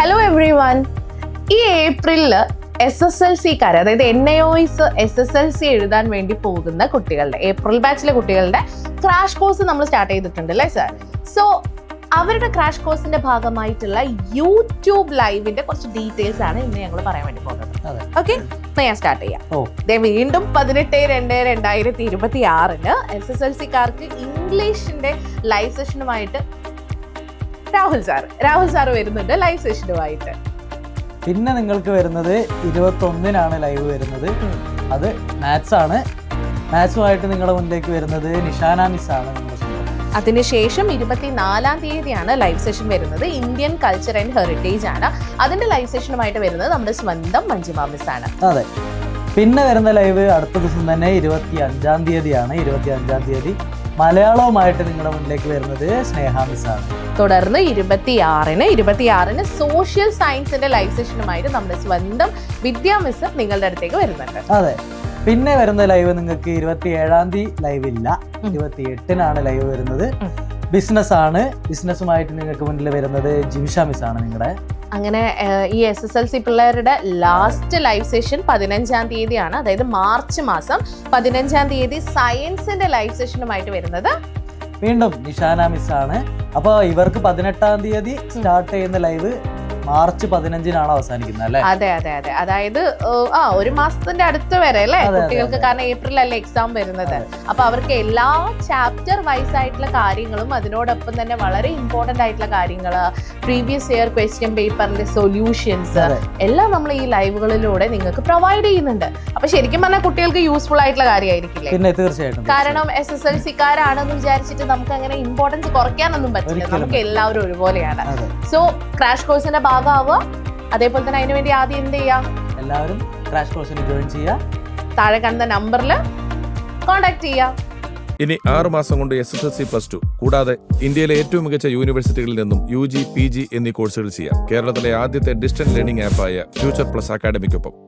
Hello everyone ഈ ഏപ്രിലിൽ S S L സിക്കാർ അതായത് N I O S S S L C എഴുതാൻ വേണ്ടി പോകുന്ന കുട്ടികളുടെ ഏപ്രിൽ ബാച്ചിലെ കുട്ടികളുടെ ക്രാഷ് കോഴ്സ് നമ്മൾ സ്റ്റാർട്ട് ചെയ്തിട്ടുണ്ട് അല്ലേ സാർ സോ അവരുടെ ക്രാഷ് കോഴ്സിന്റെ ഭാഗമായിട്ടുള്ള യൂട്യൂബ് ലൈവിന്റെ കുറച്ച് ഡീറ്റെയിൽസ് ആണ് ഇന്ന് ഞങ്ങൾ പറയാൻ വേണ്ടി പോകുന്നത്. ഓക്കെ ഞാൻ സ്റ്റാർട്ട് ചെയ്യാം. വീണ്ടും പതിനെട്ട് രണ്ട് രണ്ടായിരത്തി ഇരുപത്തി ആറിന് എസ് എസ് എൽ സിക്കാർക്ക് ഇംഗ്ലീഷിന്റെ ലൈവ് സെഷനുമായിട്ട് രാഹുൽ സാർ. രാഹുൽ സാർ വരുന്നുണ്ട് ലൈവ് സെഷനുമായിട്ട് പിന്നെ നിങ്ങൾക്ക് വരുന്നത് ഇരുപത്തൊന്നിനാണ് ലൈവ് വരുന്നത്. അത് മാത്സ് ആണ്. മാത്സുമായിട്ട് നിങ്ങളുടെ മുന്നിലേക്ക് വരുന്നത് നിഷാന മിസ് ആണ് അതിനുശേഷം ഇരുപത്തിനാലാം തീയതിയാണ് ലൈവ് സെഷൻ വരുന്നത്. ഇന്ത്യൻ കൾച്ചർ ആൻഡ് ഹെറിറ്റേജ് ആണ്. അതിന്റെ ലൈവ് സെഷനുമായിട്ട് വരുന്നത് നമ്മുടെ സ്വന്തം മഞ്ജുമ മിസ് ആണ്. അതെ. പിന്നെ വരുന്ന ലൈവ് അടുത്ത ദിവസം തന്നെ ഇരുപത്തി അഞ്ചാം തീയതിയാണ്. ഇരുപത്തി അഞ്ചാം തീയതി മലയാളവുമായിട്ട് നിങ്ങളുടെ മുന്നിലേക്ക് വരുന്നത് സ്നേഹ മിസാണ് തുടർന്ന് ഇരുപത്തിയാറിന് ഇരുപത്തിയാറിന് സോഷ്യൽ സയൻസിന്റെ ലൈവ് സെഷനുമായിട്ട് നമ്മുടെ സ്വന്തം വിദ്യാ മിസ് നിങ്ങളുടെ അടുത്തേക്ക് വരുന്നുണ്ട്. അതെ. പിന്നെ വരുന്ന ലൈവ് നിങ്ങൾക്ക് ഇരുപത്തി ഏഴാം തീയതി ലൈവ് ഇല്ല. ഇരുപത്തി എട്ടിനാണ് ലൈവ് വരുന്നത്. ബിസിനസ് ആണ്. ബിസിനസ്സുമായിട്ട് നിങ്ങൾക്ക് മുന്നിൽ വരുന്നത് ജിംഷ മിസ് ആണ് നിങ്ങളുടെ. അങ്ങനെ ഈ എസ് എസ് എൽ സി പിള്ളേരുടെ ലാസ്റ്റ് ലൈവ് സെഷൻ പതിനഞ്ചാം തീയതിയാണ്. അതായത് മാർച്ച് മാസം പതിനഞ്ചാം തീയതി സയൻസിന്റെ ലൈവ് സെഷനുമായിട്ട് വരുന്നത്. വീണ്ടും നിഷാന മിസ് ആണ്. അപ്പോൾ ഇവർക്ക് പതിനെട്ടാം തീയതി സ്റ്റാർട്ട് ചെയ്യുന്ന ലൈവ് മാർച്ച് പതിനഞ്ചിനാണ് അവസാനിക്കുന്നത് അല്ലേ? അതെ അതെ അതെ. അതായത് ആ ഒരു മാസത്തിന്റെ അടുത്ത് വരെ അല്ലേ? കുട്ടികൾക്ക് കാരണം ഏപ്രിൽ അല്ലേ എക്സാം വരുന്നത്. അപ്പൊ അവർക്ക് എല്ലാ ചാപ്റ്റർ വൈസ് ആയിട്ടുള്ള കാര്യങ്ങളും അതിനോടൊപ്പം തന്നെ വളരെ ഇമ്പോർട്ടന്റ് ആയിട്ടുള്ള കാര്യങ്ങൾ പ്രീവിയസ് ഇയർ ക്വസ്റ്റ്യൻ പേപ്പറിന്റെ സൊല്യൂഷൻസ് എല്ലാം നമ്മൾ ഈ ലൈവുകളിലൂടെ നിങ്ങൾക്ക് പ്രൊവൈഡ് ചെയ്യുന്നുണ്ട്. അപ്പൊ ശരിക്കും പറഞ്ഞാൽ കുട്ടികൾക്ക് യൂസ്ഫുൾ ആയിട്ടുള്ള കാര്യമായിരിക്കില്ലേ പിന്നെ തീർച്ചയായിട്ടും കാരണം എസ് എസ് എൽ സിക്കാരാണെന്ന് വിചാരിച്ചിട്ട് നമുക്ക് അങ്ങനെ ഇമ്പോർട്ടൻസ് കുറയ്ക്കാനൊന്നും പറ്റില്ല. നമുക്ക് എല്ലാവരും ഒരുപോലെയാണ്. സോ ക്രാഷ് കോഴ്സിന്റെ ഭാഗമാവുക അതേപോലെ തന്നെ അതിനുവേണ്ടി ആദ്യം എന്ത് ചെയ്യാം? എല്ലാവരും ക്രാഷ് കോഴ്സിന് ജോയിൻ ചെയ്യുക. താഴെ കാണുന്ന നമ്പറിൽ കോൺടാക്ട് ചെയ്യാം. ഇനി ആറ് മാസം കൊണ്ട് S S L C plus two കൂടാതെ ഇന്ത്യയിലെ ഏറ്റവും മികച്ച യൂണിവേഴ്സിറ്റികളിൽ നിന്നും യു ജി പി ജി എന്നീ കോഴ്സുകൾ ചെയ്യാം. കേരളത്തിലെ ആദ്യത്തെ ഡിസ്റ്റൻസ് ലേണിംഗ് ആപ്പായ ഫ്യൂച്ചർ പ്ലസ് അക്കാഡമിക്കൊപ്പം